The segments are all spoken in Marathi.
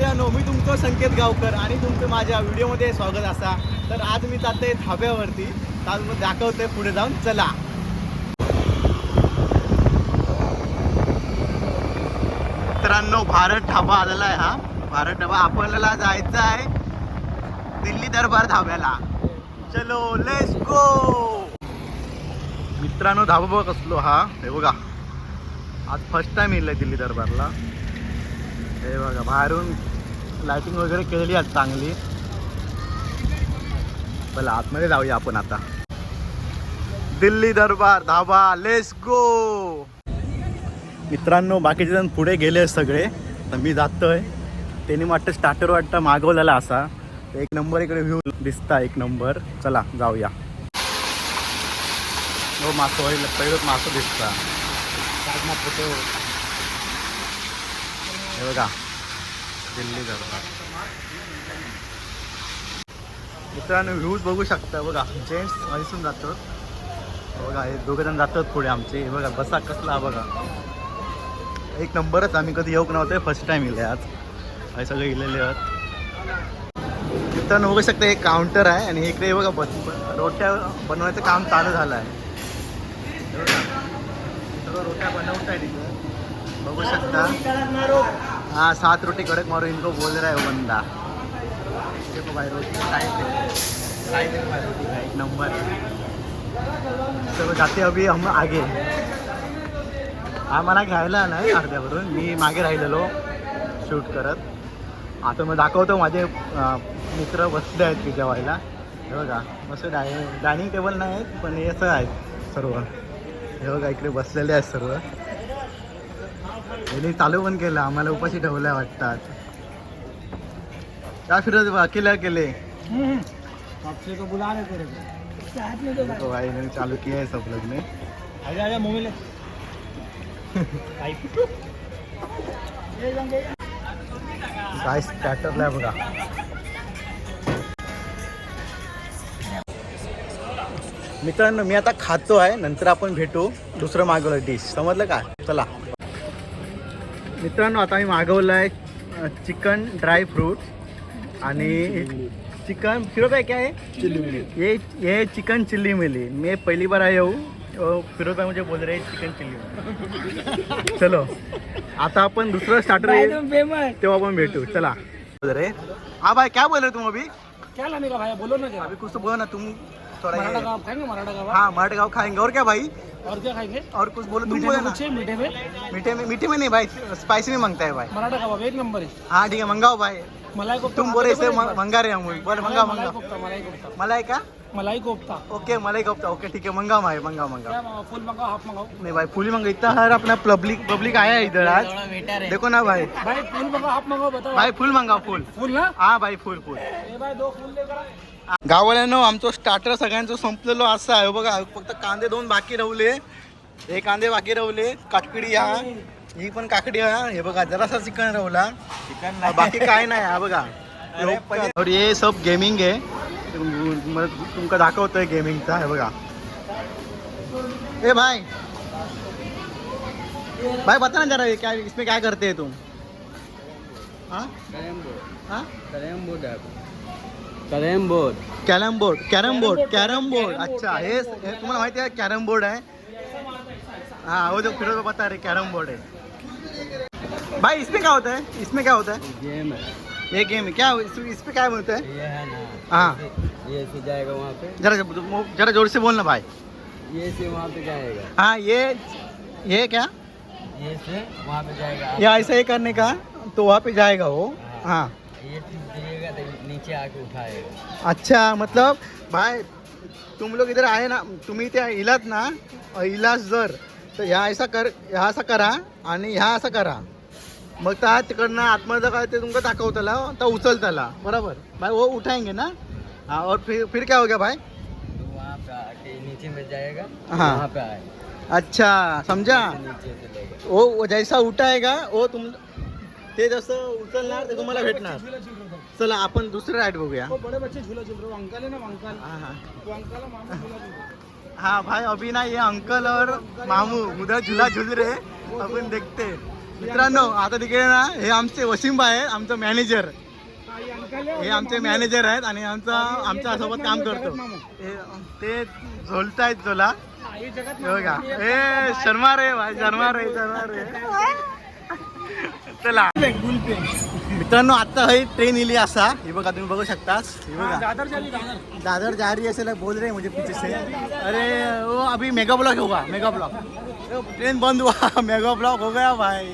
मित्रांनो मी तुमचं संकेत गावकर आणि तुमचं माझ्या व्हिडिओमध्ये स्वागत असा. तर आज मी जाते धाब्यावरती आज मग दाखवतोय पुढे जाऊन. चला. मित्रांनो भारत ढाबा आलेला आहे हा. भारत ढाबा आपल्याला जायचं आहे दिल्ली दरबार धाब्याला चलो लेट्स गो मित्रांनो धाबा बघ असलो हा. हे बघा. आज फर्स्ट टाइम येईल दिल्ली दरबारला. हे बघा बाहेरून लाइटिंग वगैरे केलेली आहे चांगली. चला आतमध्ये जाऊया आपण आता. दिल्ली दरबार धाबा लेस गो मित्रांनो बाकीचे जण पुढे गेले सगळे. तर मी जातोय. त्यांनी वाटतं स्टार्टर वाटतं मागवलेला असा. एक नंबर इकडे व्ह्यू दिसता एक नंबर चला जाऊया. हो मासो होईल. पहिलं मासो दिसता. फोटो हे बघा. दिल्ली दरबार मित्रांनो व्ह्यूज बघू शकता. बघा जेंट्स दिसून जातो बघा हे दोघे जण जातात पुढे आमचे. बघा बसा कसला बघा. एक नंबरच आम्ही कधी येऊक नव्हते. फर्स्ट टाइम गेले आज. हे सगळे गेलेले आहेत. मित्रांनो बघू शकता एक काउंटर आहे आणि इकडे बघा बस रोट्या बनवायचं काम चालू झालं आहे रोट्या बनवत आहे तिथं बघू शकता. हाँ सात रोटी कड़क मारो इनको बोल रहा है वो बंदा. देखो भाई रोटी साइड है भाई रोटी का एक नंबर. चलो जाते अभी हम आगे. हा मला घ्यायला नाही अर्ध्यावरून. मी मागे राहिलेलो शूट करत. आता मग दाखवतो माझे मित्र बसले आहेत की जेवायला हे बघा मस्त डाय डायनिंग टेबल नाही आहेत पण हे असं आहेत सर्व. हे बघा इकडे बसलेले आहेत सर्व. यांनी चालू पण केलं आम्हाला उपाशी ठेवल्या वाटतात. काय फिरत अकेले केले. भाई चालू किया सब लोग ने काय स्टार्टरला आहे बघा. मित्रांनो मी आता खातो आहे नंतर आपण भेटू दुसरं मागवलं डिश समजलं का? चला. मित्रांनो आता मी मागवलं आहे चिकन ड्राय फ्रूट आणि चिकन आहे काय चिल्ली ये ये चिकन चिल्ली मिली. मैं पहली बार आया हूँ. और फिरोज भाई मुझे बोल रहे हैं चिकन चिल्ली चलो आता अपन दूसरा स्टार्टर तेव्हा आपण भेटू. चला. अरे हाँ भाई क्या बोल रहे तुम अभी? क्या लाने का भाई? बोलो ना जरा. अभी कुछ तो बोलो ना तुम थोड़ा मराठा कबाब खाएँगे मराठा कबाब हाँ मराठा गाँव खाएँगे। और क्या भाई? और क्या खाएँगे? और कुछ बोलो तुम मीठे बोले ना। मीठे में? मीठे में मीठे में नहीं भाई स्पाइसी में माँगता है भाई। मराठा कबाब एक नंबर है। हाँ ठीक है मंगाओ भाई। मलाई कोफ्ता तुम बोले इसे मंगा रहे हैं हम बोले मंगा मलाई मंगा कोफ्ता मलाई कोफ्ता। मलाई का? मलाई कोफ्ता। ओके मलाई कोफ्ता। ओके ठीक है मंगा भाई मंगा मंगा मंगाओ? फुल मंगाओ हाफ़ मंगाओ? नहीं भाई फुली मंगा इतना हर अपना पब्लिक पब्लिक आया है इधर आज। देखो ना भाई। भाई फुल मंगाओ हाफ़ मंगाओ बताओ। भाई फुल मंगाओ फुल। फुल ना? हा भाई फुल फुल। ए भाई दो फुल लेकर आ. गाववाल्यानं आमचं स्टार्टर सगळ्यांचं संपलेलो असं आहे. बघा फक्त कांदे दोन बाकी राहले. हे कांदे बाकी राहले. काकडी हा ही पण काकडी हा हे बघा जरासा चिकन राहला. चिकन बाकी काय नाही हा बघा. और ये सब गेमिंग आहे. तुम- तुमका दाखवतोय गेमिंगचा हे बघा. ए भाई. भाई बता ना जरा ये क्या इसमें क्या करते हैं? तुम हाँ? हाँ carrom board carrom board carrom board carrom board अच्छा हे हे तुम्हाला माहिती आहे कॅरम बोर्ड आहे. हाँ वो जो फिरोज को पता है कैरम बोर्ड है। भाई इसमें क्या होता है? इसमें क्या होता है? गेम है। ये गेम है। क्या इस, इसमें क्या बोलते हैं? ये है ना। हाँ। ये से जाएगा वहाँ पे। जरा जरा ज़ोर से बोलना भाई। ये से वहाँ पे जाएगा। हाँ ये ये क्या? ये से वहाँ पे जाएगा। ये ऐसा ही करने का तो वहाँ पे जाएगा वो। हाँ। ये चीज़ दिएगा तो नीचे आके उठाएगा अच्छा मतलब भाई तुम लोग इधर आए ना तुम्ही त्या इलात ना इलाज जर तर ह्या असा कर ह्या असा करा आणि ह्या असं करा. मग त्या तिकडनं आतमध्ये काय ते तुमका दाखवताला तर उचलताला. बरोबर? भाई वो उठाएंगे ना? हाँ और फिर फिर क्या हो गया भाई? वहाँ पे आके नीचे में जाएगा हाँ। वहाँ पे आए। अच्छा समझा? वो जैसा उठाएगा वो तुम ते जसं उचलणार ते तुम्हाला भेटणार. चला आपण दुसरं राईड बघूया. वो बड़े बच्चे झूला झूल रहे हो अंकल है ना वो अंकल. हाँ हाँ. वो अंकल है मामा झूला झूल रहे हैं। हाँ भाई अभी ना ये अंकल और मामू. उधर झूला झूल रहे. हैं अपन देखते. हैं। मित्रांनो आता तिकडे ना हे आमचे वसिंबा आहे आमचं मॅनेजर हे आमचे मॅनेजर आहेत आणि आमचा आमच्यासोबत काम करतो. हे- ते झोलतायत झोला. हे बघा. शर्मा रे भाई शर्मा रे शर्मा रे. चला मित्रांनो आता ही ट्रेन इली असा. हे बघा तुम्ही बघू शकता हे बघा. दादर जा रही है लोग बोल रहे हैं मुझे पीछे से अरे वो अभी मेगा ब्लॉक होगा मेगा ब्लॉक ट्रेन बंद हुआ मेगा ब्लॉक हो गया भाई.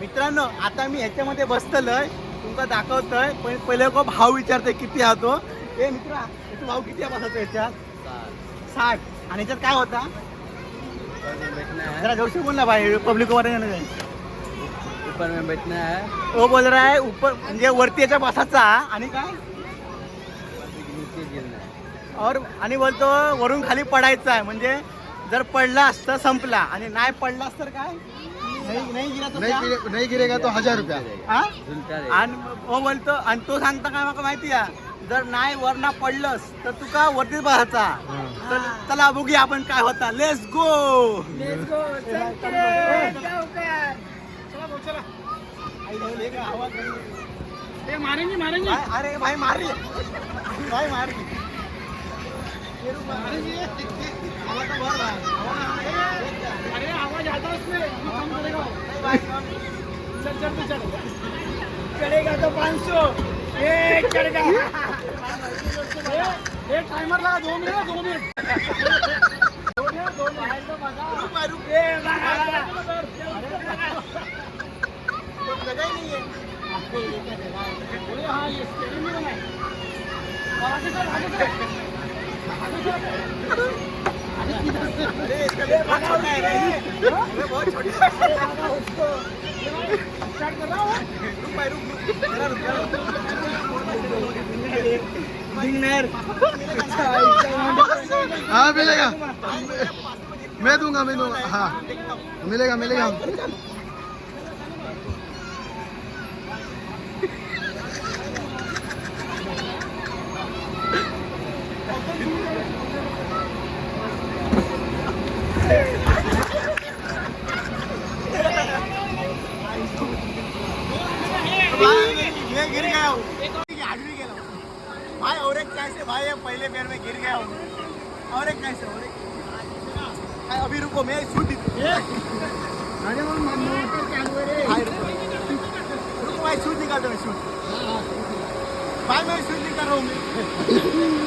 मित्रांनो आता मी ह्याच्यामध्ये बसतलोय तुमका दाखवतोय पण पहिले को भाव विचारतोय किती हा तो. ए मित्रा भाव किती बसायचा याच्यात साठ. आणि याच्यात काय होता? जरा जोरशी बोल ना भाई पब्लिक वर ऊपर में बैठना है वो बोल रहा है ऊपर म्हणजे वरती याच्या बसाचा आणि काय नीचे गिरना है और आणि बोलतो वरून खाली पडायचं आहे म्हणजे जर पडलास तर संपला आणि नाही पडलास तर काय नाही नाही गिरा तर क्या? नहीं गिरेगा तो हजार रुपया हा? झुलता आणि हो बोलतो आणि तो सांगता काय मला माहिती आहे जर नाही वरना पडलंस तर तू का वरतीच बसायचा तर चला बघूया आपण काय होता लेट्स गो मारेंगे मारेंगे. अरे भाई मारी भाई मारी भाई. अरे आवाज आता उसमें. काम करेगा. चल चल तू चल. चढ़ेगा तो पाँच सौ. गया ये टाइमर लगा दो मिनट दो मिनट दो मिनट तो बता रुक भाई, रुक. ये लगा जगाही नाहीये. अरे हाँ ये स्टेडियम में बना है और आगे चल आगे चल आगे चल अरे इसका लेग बहुत छोटा है रे. अरे बहुत छोटा है. उसको स्टार्ट कर रहा हूँ रुक भाई, रुक, रुक. जरा रुक, जरा रुक. दिंगनेर. हाँ मिलेगा मिलूंगा मिलूंगा हाँ मिलेगा मिलेगा भाई, मैं गिर गया हूँ आदमी गेला हूँ. भाई और एक कैसे भाई ये पहले पैर में गिर गया हूँ और एक कैसे और एक भाई, अभी रुको मैं शूट अरे वो मोटर चालू है रे भाई रुको रुको भाई शूट निकालता मैं शूट भाई मैं शूट निकाल रहा हूँ मैं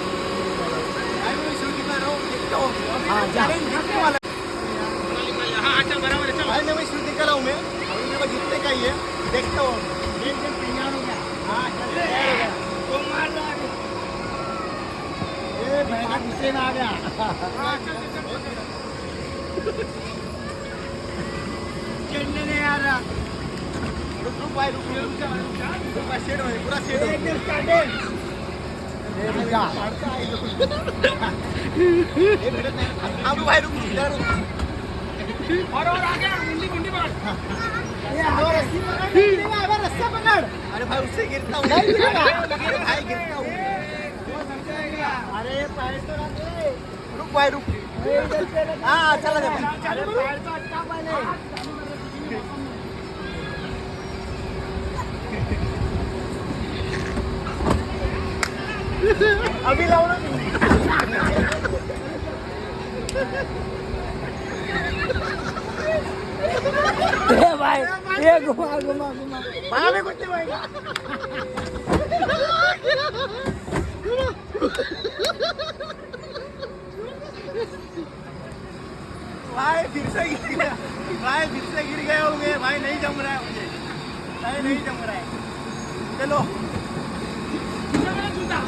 भाई मैं शूट निकाल रहा हूँ देखता हूँ अभी चैलेंज जीतने वाला है. हाँ चल बराबर है चल भाई मैं शूट निकाल रहा हूँ मैं अभी मेरे को जीतने का ही है देखता हूँ एक दिन तैयार हो गया हाँ चल तैयार हो गया. तो मार दो आगे ए मैं गुस्से में आ गया हाँ चल चल चल चढ़ने नहीं आ रहा रुक रुक भाई रुक रुक रुक रुक भाई शेड हो पूरा शेड हो एक दिन स्टार्टिंग ए भैया पकड़ रस्सा पकड़ अरे भाई उससे गिरता हूँ. नहीं गिरेगा अरे भाई गिरता हूँ. अरे पैर तो रख ले रुक भाई रुक. हाँ चला जा. अरे पैर तो अच्छा पहले अभी लाओ ना ए भाई ये घुमा घुमा घुमा. भाई में कुछ भाई भाई फिर से गिर गया. भाई फिर से गिर गए होंगे. भाई नहीं जम रहा है मुझे. भाई नहीं जम रहा है. चलो. जूता जूता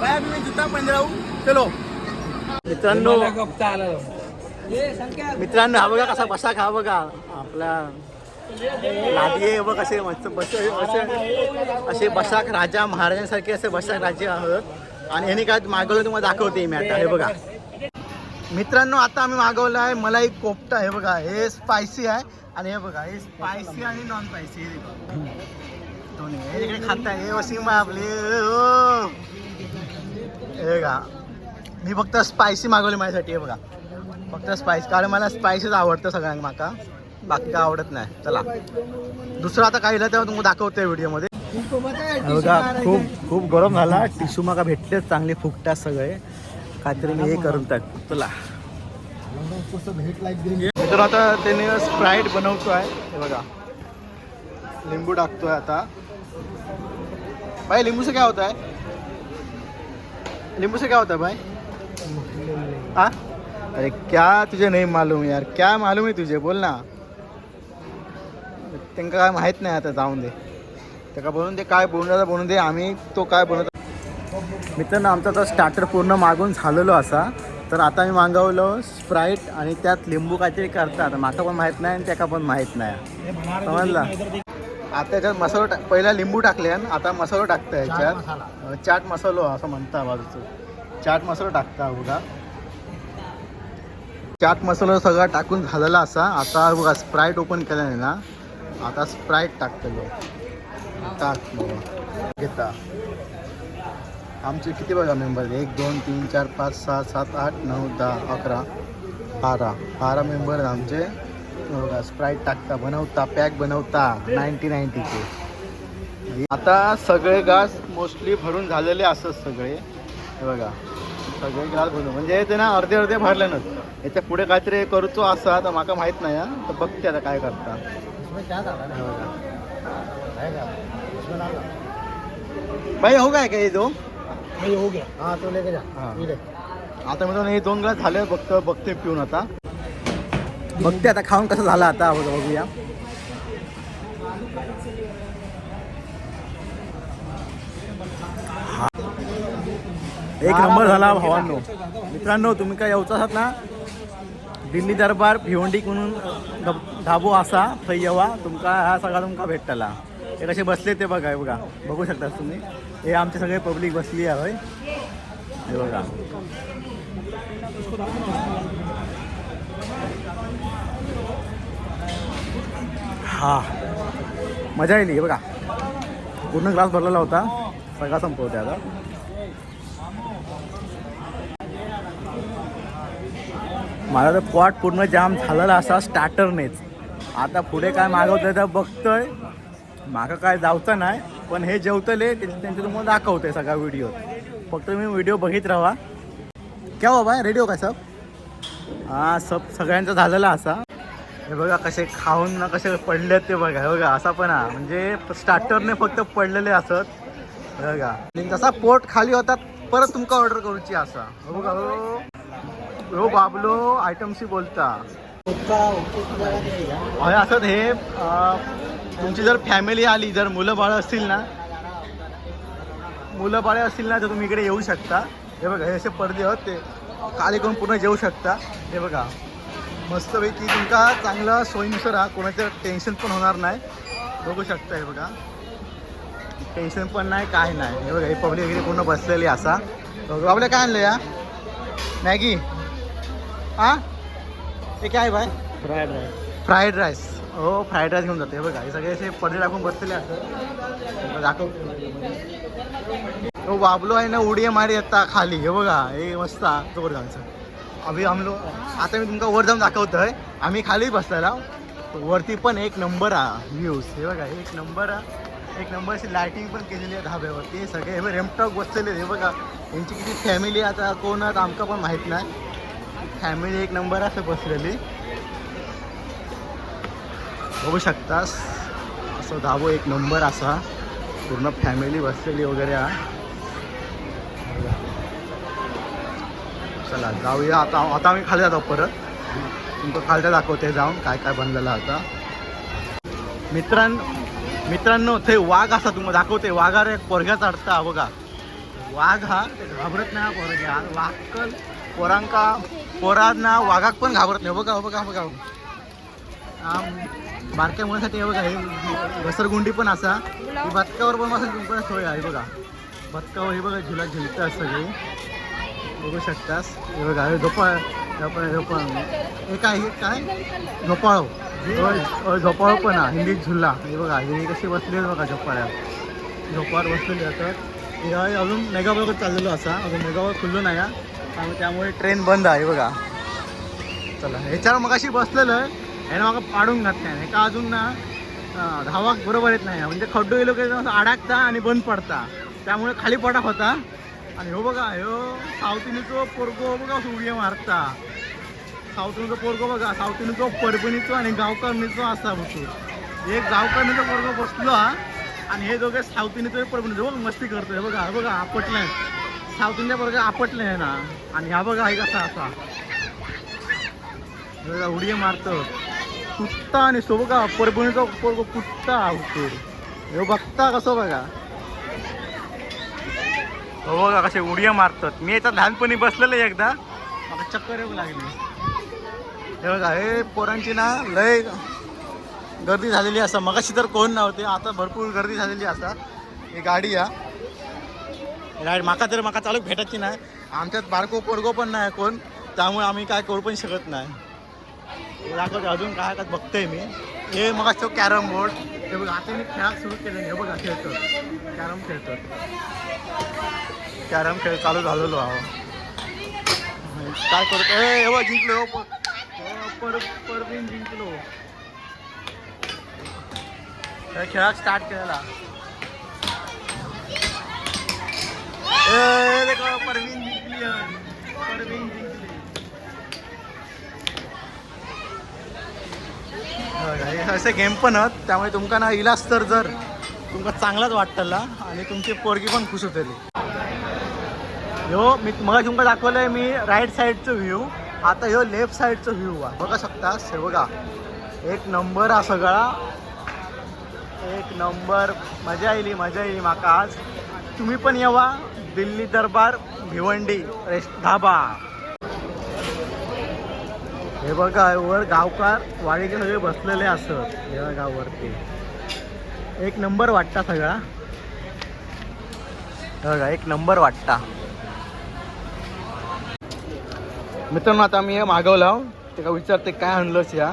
भाई अभी मैं जूता पहन रहा हूँ. चलो. मित्रांनो मित्रांनो हा बघा कसा बसा खा बघा. आपला लादी आहे बघ असे मस्त बस असे असे बसाक राजा महाराजांसारखे असे बसाक राजे आहोत. आणि यांनी काय मागवलं तुम्हाला दाखवते मी आता हे बघा. मित्रांनो आता आम्ही मागवलं आहे मला एक कोफ्ता हे बघा. हे स्पायसी आहे. आणि हे बघा हे स्पायसी आणि नॉन स्पायसी हे. दोन्ही. हे इकडे खाताय. हे वसीम आहे आपले. हे बघा. मी फक्त स्पायसी मागवली माझ्यासाठी हे बघा. फक्त स्पायसी कारण मला स्पायसीच आवडतं सगळ्यांना माका. बाकी काय आवडत नाही. चला. दुसरं आता काय तेव्हा तुम्हाला दाखवतोय व्हिडिओमध्ये. बघा खूप खूप गरम झाला. टिशू माका भेटलेच चांगले फुकतात सगळे. काहीतरी मी हे करून टाक. चला. तर आता त्याने स्प्राईट बनवतोय. हे बघा. लिंबू टाकतोय आता. भाई लिंबू से क्या होता है लिंबू से क्या होता भाई? हाँ? अरे क्या तुझे नहीं मालूम यार क्या मालूम आहे तुझे? बोल ना. त्यांना काय माहीत नाही आता जाऊन दे. त्याला बनवून दे काय बनवता बनवून दे आम्ही तो काय बनवतो मित्रांनो आमचा तर स्टार्टर पूर्ण मागून झालेलो असा तर आता मी मागवलं स्प्राईट आणि त्यात लिंबू काहीतरी करतात. माका पण माहीत नाही आणि त्याका पण माहीत नाही. समजला? आता याच्यात मसाला टाक पहिला लिंबू टाकले आणि आता मसाला टाकता याच्यात. चाट मसालो असं म्हणता बाजूचं. चाट मसाला टाकता बघा. चाट मसाला सगळा टाकून झालेला असा. आता बघा स्प्राईट ओपन केल्याने ना. आता स्प्राईट टाकतलो टाक बाबा घेता. आमचे किती बघा मेंबर एक दोन तीन चार पाच सहा सात आठ नऊ दहा अकरा बारा. बारा मेंबर आमचे. बघा स्प्राईट टाकता बनवता पॅक बनवता नाईन्टी नाईन्टीचे आता सगळे घास मोस्टली भरून झालेले असत सगळे. बघा. सगळे म्हणजे ते ना अर्धे अर्धे भरल्यानच. याच्यापुढे काहीतरी करूचो असा तर माका माहीत नाही तर बघते आता काय करता. भाई हो काय काय दो हो गया तो लेके जा आता मी हे दोन ग्लास झाले बघत बघते पिऊन आता. बघते आता खाऊन कसं झालं आता बघूया. हा. एक नंबर झाला भावांनो. मित्रांनो तुम्ही काय येऊच आहात ना? दिल्ली दरबार भिवंडी म्हणून धब धाबो असा थंय येवा तुमका हा सगळा तुमका भेटतला. हे कसे बसले ते बघा हे बघा. बघू शकता तुम्ही. हे आमचे सगळे पब्लिक बसली आहे होय. हे बघा. हा. मजा येईल हे बघा. पूर्ण ग्लास भरलेला होता. सगळा संपवते आता. माझा तर पॉट पूर्ण जाम झालेला असा स्टार्टरनेच आता पुढे काय मागवतंय तर बघतोय. मागं काय जावचं नाही पण हे जेवतले त्यांचे तुम्हाला दाखवतंय सगळा व्हिडिओ फक्त मी व्हिडिओ बघित राहा. क्या बाबा बाय रेडिओ काय सब? हा सब सगळ्यांचा झालेला असा. हे बघा कसे खाऊन ना कसे पडले ते बघा हे बघा असा पण हा. म्हणजे स्टार्टरने फक्त पडलेले असत. बघा. जसा पोट खाली होता परत तुमका ऑर्डर करूची असा. हो बघा हो. हो बाबलो आयटमशी बोलता. असत हे तुमची जर फॅमिली आली जर मुलं बाळं असतील ना मुलं बाळे असतील ना तर तुम्ही इकडे येऊ शकता. हे बघा हे असे पडदे आहेत ते खाली करून पूर्ण जेवू शकता. हे बघा मस्तपैकी तुमका चांगला सोयीनुसार हा कोणाचं टेन्शन पण होणार नाही. बघू शकता हे बघा. टेन्शन पण नाही काय नाही. हे बघा हे पब्लिक वगैरे पूर्ण बसलेली असा. बघू आपल्या काय आणलं या? मॅगी? हा? हे काय बाय फ्राइड राइस फ्राईड राईस हो फ्राईड राईस घेऊन जाते. हे बघा हे सगळे असे पडदे टाकून बसलेले असतात. दाखव. तो बाबलो आहे ना उडी मारी येता खाली. हे बघा हे मस्त जोर जाऊनचं अभि हम लोग आता मी तुमका वर जाऊन दाखवतोय. आम्ही खाली बसलेला वरती पण एक नंबर हा व्ह्यूज हे बघा एक नंबर हा. एक नंबरची लायटिंग पण केलेली आहे धाब्यावरती. हे सगळे हे रेमटॉक बसलेले हे बघा यांची किती फॅमिली आता कोण आहेत आमका पण माहीत नाही. फॅमिली एक नंबर असं बसलेली. बघू शकतास असं धाबो एक नंबर असा. पूर्ण फॅमिली बसलेली वगैरे हा. चला जाऊया आता. आता आम्ही खाली जातो परत. तुमचं खालच्या दाखवते जाऊन काय काय बनलेलं आता. मित्रां मित्रांनो ते वाघ असा तुम्हाला दाखवते. वाघावर एक पोरग्या चढता बघा. वाघ हा घाबरत नाही पोरग्या. वाघ पोरांका पोरांना वाघाक पण घाबरत नाही. बघा बघा बघा. बारक्या मुलांसाठी हे बघा हे घसरगुंडी पण असा. बदकावर पण असं पण सोय आहे बघा. बदकावर हे बघा झुला झुलतात सगळे. बघू शकतास. हे बघा हे झोपाळ झोपाळ झोपाळ. हे काय हे काय? झोपाळो. होय, झोपाळो पण हा हिंदीत झुला. हे बघा हे कशी बसली बघा झोपाळ्या. झोपाळ बसलेले असतात हे अजून मेगाबरोबर चाललेलो असा. अजून मेगावर खुल्लो नाही हा. त्यामुळे त्यामुळे ट्रेन बंद आहे बघा. चला ह्याच्यावर मग अशी बसलेलं ह्यानं मग पाडून घात हे का अजून ना धावाक बरोबर येत नाही. म्हणजे खड्डू गेलो की अडकता आणि बंद पडता. त्यामुळे खाली पडा होता. आणि हो बघा ह्यो सावतीनीचो पोरगो बघा असं मारता. सावतीनीचो पोरगो बघा सावतीनीचो परभणीचो आणि गावकरणीचो असा बसून एक गावकरणीचो पोरगो बसलो हा. आणि हे दोघे सावतीनीचो परभणीचो. बघ मस्ती करतोय. बघा हे बघा आपटलाय. सावतींच्या पोरगा आपटले ना. आणि ह्या बघा हे कसा असा हे उडी मारतो. कुत्ता आणि सो बघा परभणीचा कुत्ता उठतो हे बघता कसं बघा. हो बघा कसे उड्या मारतात. मी आता लहानपणी बसलेलं आहे एकदा. मला चक्कर येऊ लागली. हे बघा हे पोरांची ना लय गर्दी झालेली असा. मगाशी तर कोण नव्हते आता भरपूर गर्दी झालेली असा. ही गाडी या. गाडी माका तर माका चालू भेटायची नाही. आमच्यात बारको पोरगो पण नाही कोण त्यामुळे आम्ही काय करू पण शकत नाही. दाखवते अजून काय काय बघतोय मी. हे मग तो कॅरम बोर्ड हे बघ आता मी खेळ सुरू केले हे बघा खेळतो कॅरम खेळतो कॅरम खेळ चालू झालेलो आहो. काय करतो ए हे बघ जिंकलो हो, प- हो, पर परवीन जिंकलो. हे खेळा स्टार्ट केलेला. ए परवीन जिंकली आहे. परवीन असे गेम पण आहेत त्यामुळे तुमका ना इलाज तर जर तुमका चांगलाच वाटतला आणि तुमची पोरगी पण खुश होतली. ह्यो मी मग तुमका दाखवलंय मी राईट साईडचं व्ह्यू आता ह्यो लेफ्ट साईडचं व्ह्यू आहे बघा. शकता हे बघा. एक नंबर हा सगळा. एक नंबर मजा येईली मजा येईल माका आज. तुम्ही पण येवा. दिल्ली दरबार भिवंडी रेस्ट धाबा. हे बघा वर गावकार वाडीचे सगळे बसलेले असत या गाववरती. एक नंबर वाटता सगळा. हे बघा एक नंबर वाटता मित्रांनो आता मी हे मागवला. ते का विचारते काय आणलंस या?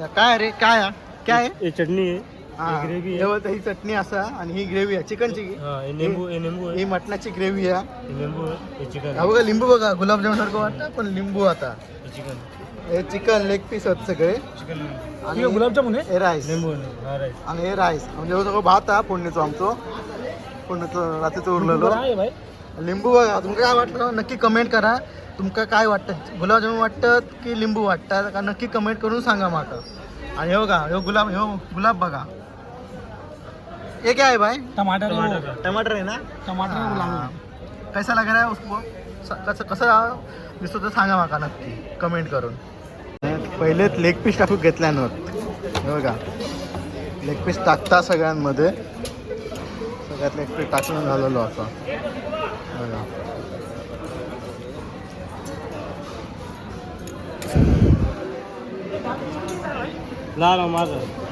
या काय रे काय हा? काय? आहे? ये चटनी है. हा, ही gravy आहे. हे बघ, ही चटणी असा आणि ही ग्रेव्ही आहे. चिकनची. हाँ ये नींबू है मटणाची ग्रेव्ही आहे. है चिकन हा बघा लिंबू बघा गुलाबजामुन सारखं वाटतं पण लिंबू आता. चिकन हे चिकन लेग पीस आहेत सगळे. चिकन आणि गुलाबजामुन है हे राईस नींबू राइस आणि हे राईस म्हणजे हे सगळं भात हा फोडणीचं आमचं. फोडणीचं रात्रीचं उरलेलं. भाई. लिंबू बघा तुमका काय वाटतं? नक्की कमेंट करा. तुमका काय वाटतं? गुलाबजामुन वाटतात की लिंबू वाटतात का नक्की कमेंट करून सांगा माका. आणि हे बघा हे गुलाब हे गुलाब बघा. हे काय आहे भाई? टमाटर टमाटर आहे ना? टमाटर हाँ. कैसा लग रहा है उसको? स- कसं कसं दिसतो तर सांगा माका नक्की कमेंट करून. पहिलेच लेग पीस टाकून घेतल्या नव्हत. हे बघा. लेग पीस टाकता सगळ्यांमध्ये. सगळ्यात लेग पीस टाकून झालेलो असा बघा. लाल और माझा.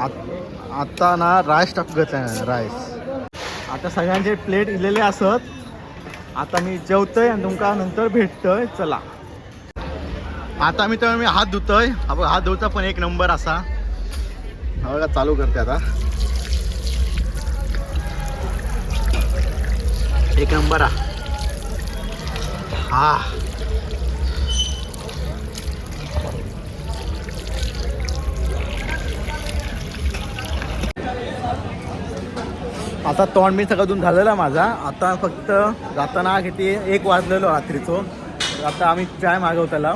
आत- आता ना राईस टाकून घेतला राईस. आता सगळ्यांचे प्लेट इलेले असत. आता मी जेवतोय आणि तुमका नंतर भेटतोय. चला. आता मी तर मी हात धुतोय. हा हात धुवचा पण एक नंबर असा. हा बघा चालू करते आता. एक नंबर हा. आता तोंड मी सगळं धुवून झालेला माझा. आता फक्त जाताना किती एक वाजलेलो रात्रीचो. आता आम्ही चाय मागवताला.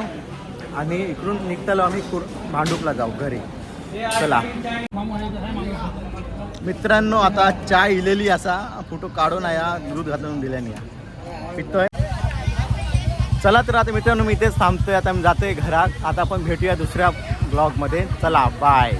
आणि इकडून निघतालो आम्ही कुर- भांडूपला जाऊ घरी. चला. मित्रांनो आता चाय इलेली असा. फोटो काढून या दूध घालून दिल्याने. पितोय. चला तर आता मित्रांनो मी इथेच थांबतोय. आता मी जातोय घरात. आता आपण भेटूया दुसऱ्या ब्लॉगमध्ये चला बाय